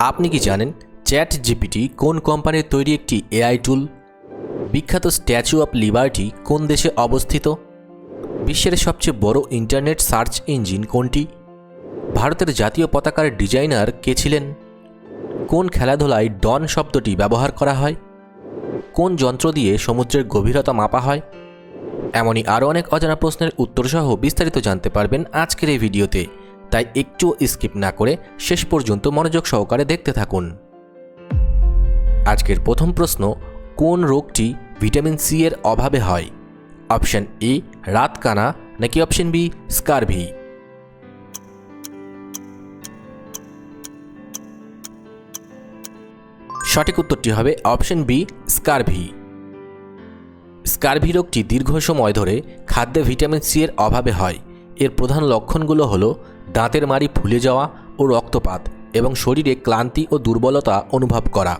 আপনি কি জানেন চ্যাট জিপিটি কোন কোম্পানির তৈরি একটি এআই টুল? বিখ্যাত স্ট্যাচু অফ লিবার্টি কোন দেশে অবস্থিত? বিশ্বের সবচেয়ে বড় ইন্টারনেট সার্চ ইঞ্জিন কোনটি? ভারতের জাতীয় পতাকার ডিজাইনার কে ছিলেন? কোন খেলাধুলায় ডন শব্দটি ব্যবহার করা হয়? কোন যন্ত্র দিয়ে সমুদ্রের গভীরতা মাপা হয়? এমনই আরও অনেক অজানা প্রশ্নের উত্তরসহ বিস্তারিত জানতে পারবেন আজকের এই ভিডিওতে। তাই একটুও স্কিপ না করে শেষ পর্যন্ত মনোযোগ সহকারে দেখতে থাকুন। আজকের প্রথম প্রশ্ন, কোন রোগটি ভিটামিন সি এর অভাবে হয়? অপশন এ রাতকানা নাকি অপশন বি স্কারভি? সঠিক উত্তরটি হবে অপশন বি স্কারভি। স্কারভি রোগটি দীর্ঘ সময় ধরে খাদ্যে ভিটামিন সি এর অভাবে হয়। এর প্রধান লক্ষণগুলো হলো দাঁতের মাড়ি ফুলে যাওয়া ও রক্তপাত এবং শরীরে ক্লান্তি ও দুর্বলতা অনুভব করা।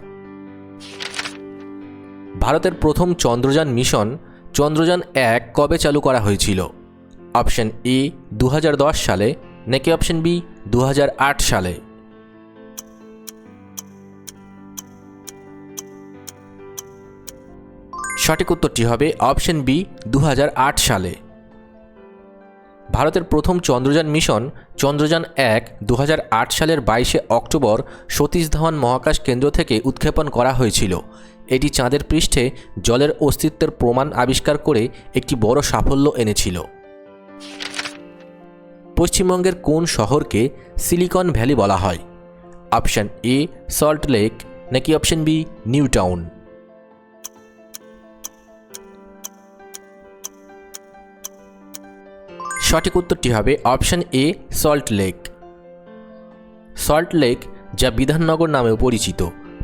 ভারতের প্রথম চন্দ্রযান মিশন, চন্দ্রযান এক কবে চালু করা হয়েছিল? অপশন এ দু হাজার দশ সালে, নাকি অপশন বি দু হাজার আট সালে? সঠিক উত্তরটি হবে অপশন বি দু হাজার আট সালে। ভারতের প্রথম চন্দ্রযান মিশন, চন্দ্রযান এক দু সালের বাইশে অক্টোবর সতীশ ধাওয়ান মহাকাশ কেন্দ্র থেকে উৎক্ষেপণ করা হয়েছিল। এটি চাঁদের পৃষ্ঠে জলের অস্তিত্বের প্রমাণ আবিষ্কার করে একটি বড় সাফল্য এনেছিল। পশ্চিমবঙ্গের কোন শহরকে সিলিকন ভ্যালি বলা হয়? অপশান এ, সল্ট লেক, নাকি অপশান বি নিউ টাউন সঠিক উত্তরটি হবে option A, salt lake. Salt lake, যা বিধাননগর নামেও পরিচিত,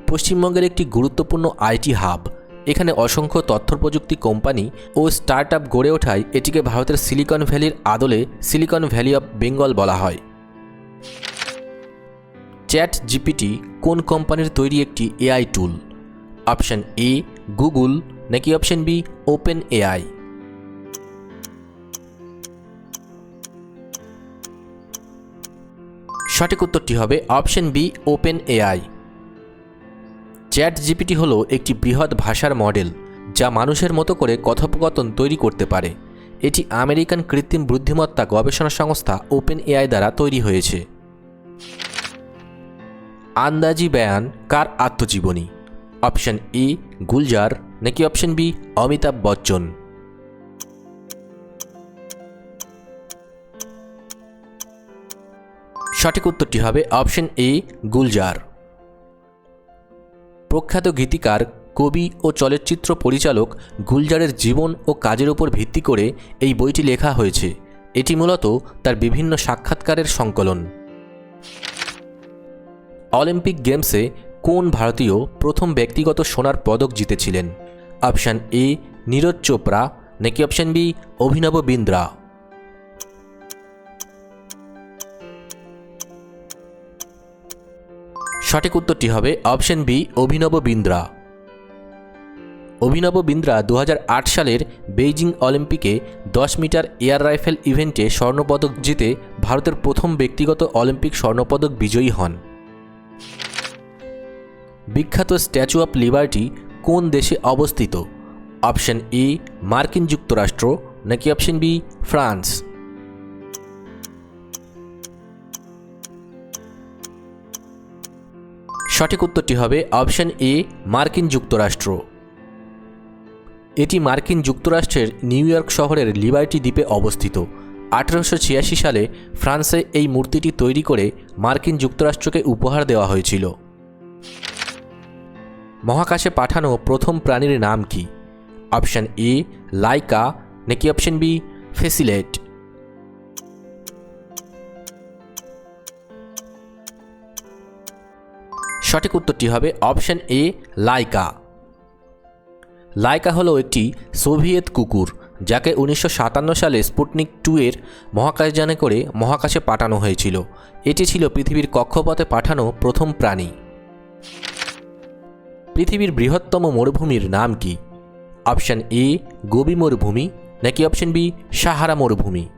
পশ্চিমবঙ্গের একটি গুরুত্বপূর্ণ আইটি হাব। এখানে অসংখ্য তথ্য প্রযুক্তি কোম্পানি ও স্টার্ট আপ গড়ে ওঠায় এটিকে ভারতের সিলিকন ভ্যালির আদলে সিলিকন ভ্যালি অফ বেঙ্গল বলা হয়। চ্যাট জিপিটি কোন কোম্পানির তৈরি একটি AI tool? Option A, Google, নাকি অপশন বি, ওপেন এআই? সঠিক উত্তরটি হবে option B, Open AI. Chat GPT হলো একটি বৃহৎ ভাষার মডেল, যা মানুষের মতো করে কথোপকথন তৈরি করতে পারে। এটি আমেরিকান কৃত্রিম বুদ্ধিমত্তা গবেষণা সংস্থা ওপেন এআই দ্বারা তৈরি হয়েছে। আন্দাজি বেয়ান, কার আত্মজীবনী? অপশন এ গুলজার, নাকি অপশন বি, অমিতাভ বচ্চন? সঠিক উত্তরটি হবে অপশন এ, গুলজার। প্রখ্যাত গীতিকার, কবি ও চলচ্চিত্র পরিচালক গুলজারের জীবন ও কাজের উপর ভিত্তি করে এই বইটি লেখা হয়েছে। এটি মূলত তার বিভিন্ন সাক্ষাৎকারের সংকলন। অলিম্পিক গেমসে কোন ভারতীয় প্রথম ব্যক্তিগত সোনার পদক জিতেছিলেন? অপশান এ, নীরজ চোপড়া, নাকি অপশান বি, অভিনব বিন্দ্রা? সঠিক উত্তরটি হবে অপশন বি, অভিনব বিন্দ্রা। অভিনব বিন্দ্রা দু হাজার আট সালের বেইজিং অলিম্পিকে দশ মিটার এয়ার রাইফেল ইভেন্টে স্বর্ণপদক জিতে ভারতের প্রথম ব্যক্তিগত অলিম্পিক স্বর্ণপদক বিজয়ী হন। বিখ্যাত স্ট্যাচু অফ লিবার্টি কোন দেশে অবস্থিত? অপশন এ, মার্কিন যুক্তরাষ্ট্র, নাকি অপশন বি, ফ্রান্স? সঠিক উত্তরটি হবে অপশন এ, মার্কিন যুক্তরাষ্ট্র। এটি মার্কিন যুক্তরাষ্ট্রের নিউ ইয়র্ক শহরের লিবার্টি দ্বীপে অবস্থিত। আঠেরোশো ছিয়াশি সালে ফ্রান্সে এই মূর্তিটি তৈরি করে মার্কিন যুক্তরাষ্ট্রকে উপহার দেওয়া হয়েছিল। মহাকাশে পাঠানো প্রথম প্রাণীর নাম কি? Option A, Laika. নাকি অপশন বি, ফেসিলেট। সঠিক উত্তরটি হবে অপশন এ, লাইকা। লাইকা হলো একটি সোভিয়েত কুকুর, যাকে উনিশশো সাতান্ন সালে স্পুটনিক টু এর মহাকাশযানে করে মহাকাশে পাঠানো হয়েছিল। এটি ছিল পৃথিবীর কক্ষপথে পাঠানো প্রথম প্রাণী। পৃথিবীর বৃহত্তম মরুভূমির নাম কি? অপশন এ গোবি মরুভূমি, নাকি অপশন বি, সাহারা মরুভূমি?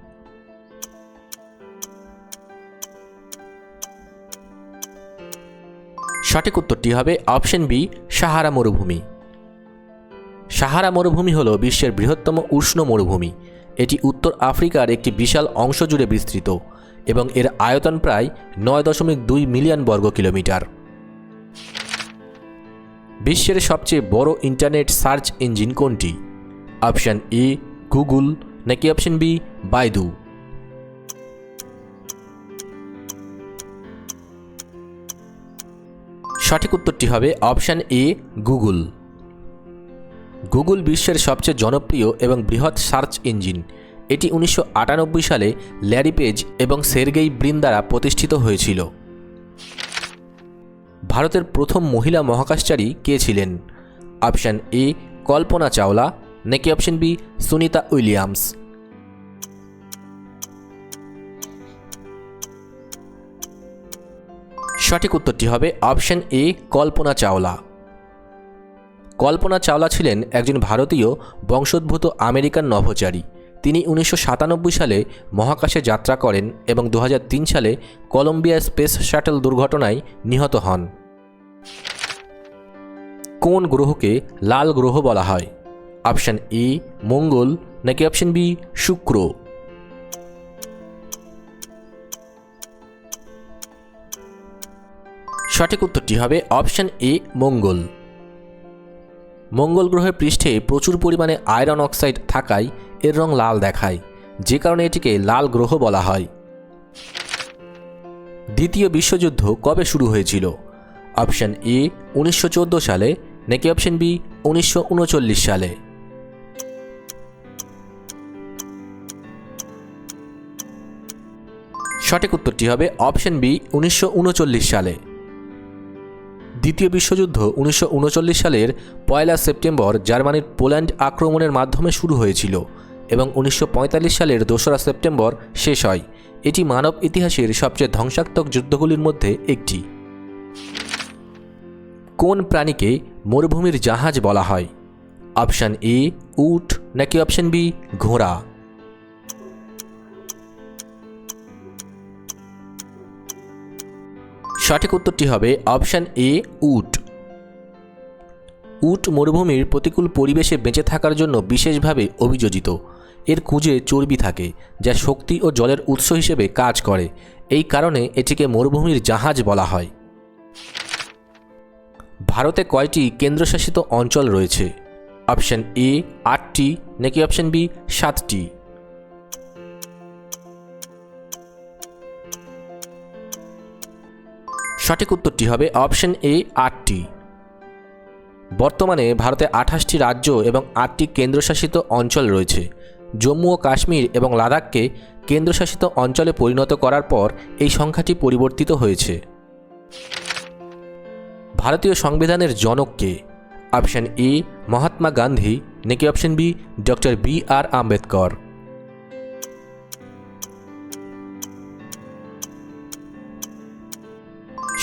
সঠিক উত্তরটি হবে অপশন বি, সাহারা মরুভূমি। সাহারা মরুভূমি হল বিশ্বের বৃহত্তম উষ্ণ মরুভূমি। এটি উত্তর আফ্রিকার একটি বিশাল অংশ জুড়ে বিস্তৃত এবং এর আয়তন প্রায় নয় দশমিক দুই মিলিয়ন বর্গ কিলোমিটার। বিশ্বের সবচেয়ে বড় ইন্টারনেট সার্চ ইঞ্জিন কোনটি? অপশান এ, গুগল, নাকি অপশন বি, বাইদু? সঠিক উত্তরটি হবে অপশান এ, গুগল। গুগল বিশ্বের সবচেয়ে জনপ্রিয় এবং বৃহৎ সার্চ ইঞ্জিন। এটি উনিশশো আটানব্বই সালে ল্যারি পেজ এবং সের্গেই ব্রিন দ্বারা প্রতিষ্ঠিত হয়েছিল। ভারতের প্রথম মহিলা মহাকাশচারী কে ছিলেন? Option A, Kalpana Chawla. নাকি অপশান বি, সুনিতা উইলিয়ামস? সঠিক উত্তরটি হবে অপশন এ, কল্পনা চাওলা। কল্পনা চাওলা ছিলেন একজন ভারতীয় বংশোদ্ভূত আমেরিকান নভোচারী। তিনি উনিশশো সাতানব্বই সালে মহাকাশে যাত্রা করেন এবং দু হাজার তিন সালে কলম্বিয়া স্পেস শাটল দুর্ঘটনায় নিহত হন। কোন গ্রহকে লাল গ্রহ বলা হয়? অপশান এ, মঙ্গল, নাকি অপশন বি, শুক্র? সঠিক উত্তরটি হবে অপশান এ, মঙ্গল। মঙ্গল গ্রহের পৃষ্ঠে প্রচুর পরিমাণে আয়রন অক্সাইড থাকায় এর রং লাল দেখায়, যে কারণে এটিকে লাল গ্রহ বলা হয়। দ্বিতীয় বিশ্বযুদ্ধ কবে শুরু হয়েছিল? অপশান এ, উনিশশো চোদ্দ সালে, নাকি অপশান বি, উনিশশো উনচল্লিশ সালে? সঠিক উত্তরটি হবে অপশান বি, উনিশশো উনচল্লিশ সালে। দ্বিতীয় বিশ্বযুদ্ধ উনিশশো উনচল্লিশ সালের পয়লা সেপ্টেম্বর জার্মানির পোল্যান্ড আক্রমণের মাধ্যমে শুরু হয়েছিল এবং উনিশশো পঁয়তাল্লিশ সালের দোসরা সেপ্টেম্বর শেষ হয়। এটি মানব ইতিহাসের সবচেয়ে ধ্বংসাত্মক যুদ্ধগুলির মধ্যে একটি। কোন প্রাণীকে মরুভূমির জাহাজ বলা হয়? অপশান এ, উট, নাকি অপশান বি, ঘোড়া? সঠিক উত্তরটি হবে অপশান এ, উট। উট মরুভূমির প্রতিকূল পরিবেশে বেঁচে থাকার জন্য বিশেষভাবে অভিযোজিত। এর কুঁজে চর্বি থাকে, যা শক্তি ও জলের উৎস হিসেবে কাজ করে। এই কারণে এটিকে মরুভূমির জাহাজ বলা হয়। ভারতে কয়টি কেন্দ্রশাসিত অঞ্চল রয়েছে? অপশান এ, আটটি, নাকি অপশান বি, সাতটি? সঠিক উত্তরটি হবে অপশন এ, আটটি। বর্তমানে ভারতে আঠাশটি রাজ্য এবং আটটি কেন্দ্রশাসিত অঞ্চল রয়েছে। জম্মু ও কাশ্মীর এবং লাদাখকে কেন্দ্রশাসিত অঞ্চলে পরিণত করার পর এই সংখ্যাটি পরিবর্তিত হয়েছে। ভারতীয় সংবিধানের জনককে অপশন এ, মহাত্মা গান্ধী। নাকি option B, doctor B R Ambedkar?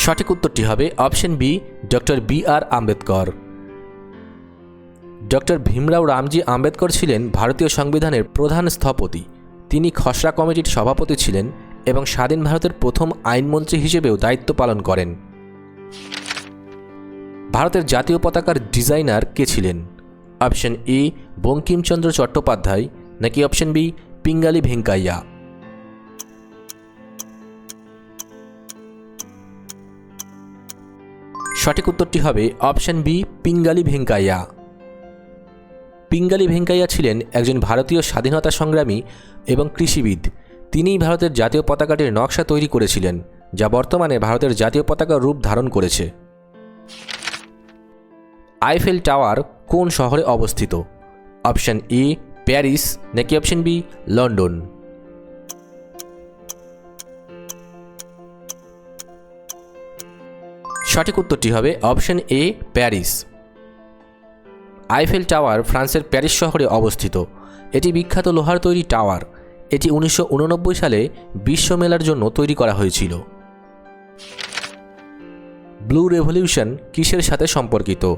সঠিক উত্তরটি হবে option B, doctor B R Ambedkar. Doctor Bhimrao Ramji Ambedkar ছিলেন ভারতীয় সংবিধানের প্রধান স্থপতি। তিনি খসড়া কমিটির সভাপতি ছিলেন এবং স্বাধীন ভারতের প্রথম আইনমন্ত্রী হিসেবেও দায়িত্ব পালন করেন। ভারতের জাতীয় পতাকার ডিজাইনার কে ছিলেন? অপশন এ, বঙ্কিমচন্দ্র চট্টোপাধ্যায়, নাকি অপশন বি, পিঙ্গালি ভেঙ্কাইয়া? সঠিক উত্তরটি হবে অপশন বি, পিঙ্গালি ভেঙ্কাইয়া। পিঙ্গালি ভেঙ্কাইয়া ছিলেন একজন ভারতীয় স্বাধীনতা সংগ্রামী এবং কৃষিবিদ। তিনিই ভারতের জাতীয় পতাকাটির নকশা তৈরি করেছিলেন, যা বর্তমানে ভারতের জাতীয় পতাকার রূপ ধারণ করেছে। আইফেল টাওয়ার কোন শহরে অবস্থিত? Option A, Paris. নাকি অপশন বি, লন্ডন? সঠিক উত্তরটি হবে option A, Paris. Eiffel tower ফ্রান্সের প্যারিস শহরে অবস্থিত। এটি বিখ্যাত লোহার তৈরি টাওয়ার। এটি উনিশশো উননব্বই সালে বিশ্ব মেলার জন্য তৈরি করা হয়েছিল। ব্লু রেভলিউশন কিসের সাথে সম্পর্কিত?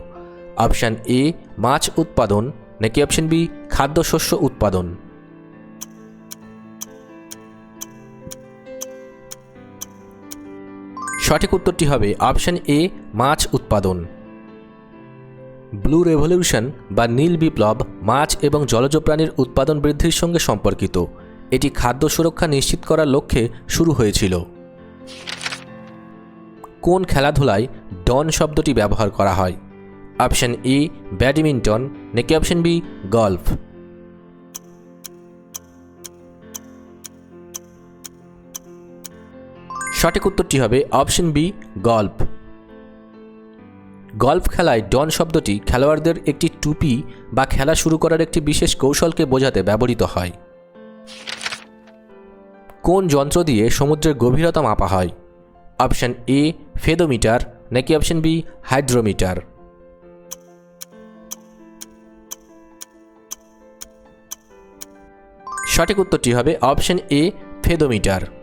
অপশান এ, মাছ উৎপাদন নাকি অপশন বি, খাদ্যশস্য উৎপাদন? সঠিক উত্তরটি হবে অপশন এ, মাছ উৎপাদন। ব্লু রেভলিউশন বা নীল বিপ্লব মাছ এবং জলজ প্রাণীর উৎপাদন বৃদ্ধির সঙ্গে সম্পর্কিত। এটি খাদ্য সুরক্ষা নিশ্চিত করার লক্ষ্যে শুরু হয়েছিল। কোন খেলাধুলায় ডন শব্দটি ব্যবহার করা হয়? অপশন এ, ব্যাডমিন্টন, নাকি অপশন বি, গল্ফ? সঠিক উত্তরটি হবে অপশন বি, গল্ফ। গল্ফ খেলায় ডন শব্দটি খেলোয়াড়দের একটি টুপি বা খেলা শুরু করার একটি বিশেষ কৌশলকে বোঝাতে ব্যবহৃত হয়। কোন যন্ত্র দিয়ে সমুদ্রের গভীরতা মাপা হয়? অপশন এ, ফেদোমিটার, নাকি অপশন বি, হাইড্রোমিটার? সঠিক উত্তরটি হবে অপশন এ, ফেদোমিটার।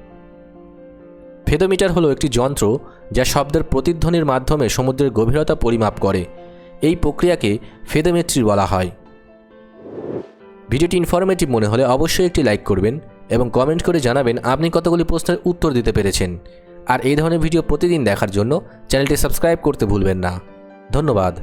ফেদোমিটার হলো একটি যন্ত্র যা শব্দের প্রতিধ্বনির মাধ্যমে সমুদ্রের গভীরতা পরিমাপ করে। এই প্রক্রিয়াকে ফেদোমেট্রি বলা হয়। ভিডিওটি ইনফরমেটিভ মনে হলে অবশ্যই একটি লাইক করবেন এবং কমেন্ট করে জানাবেন আপনি কতগুলি প্রশ্নের উত্তর দিতে পেরেছেন। আর এই ধরনের ভিডিও প্রতিদিন দেখার জন্য চ্যানেলটি সাবস্ক্রাইব করতে ভুলবেন না। ধন্যবাদ।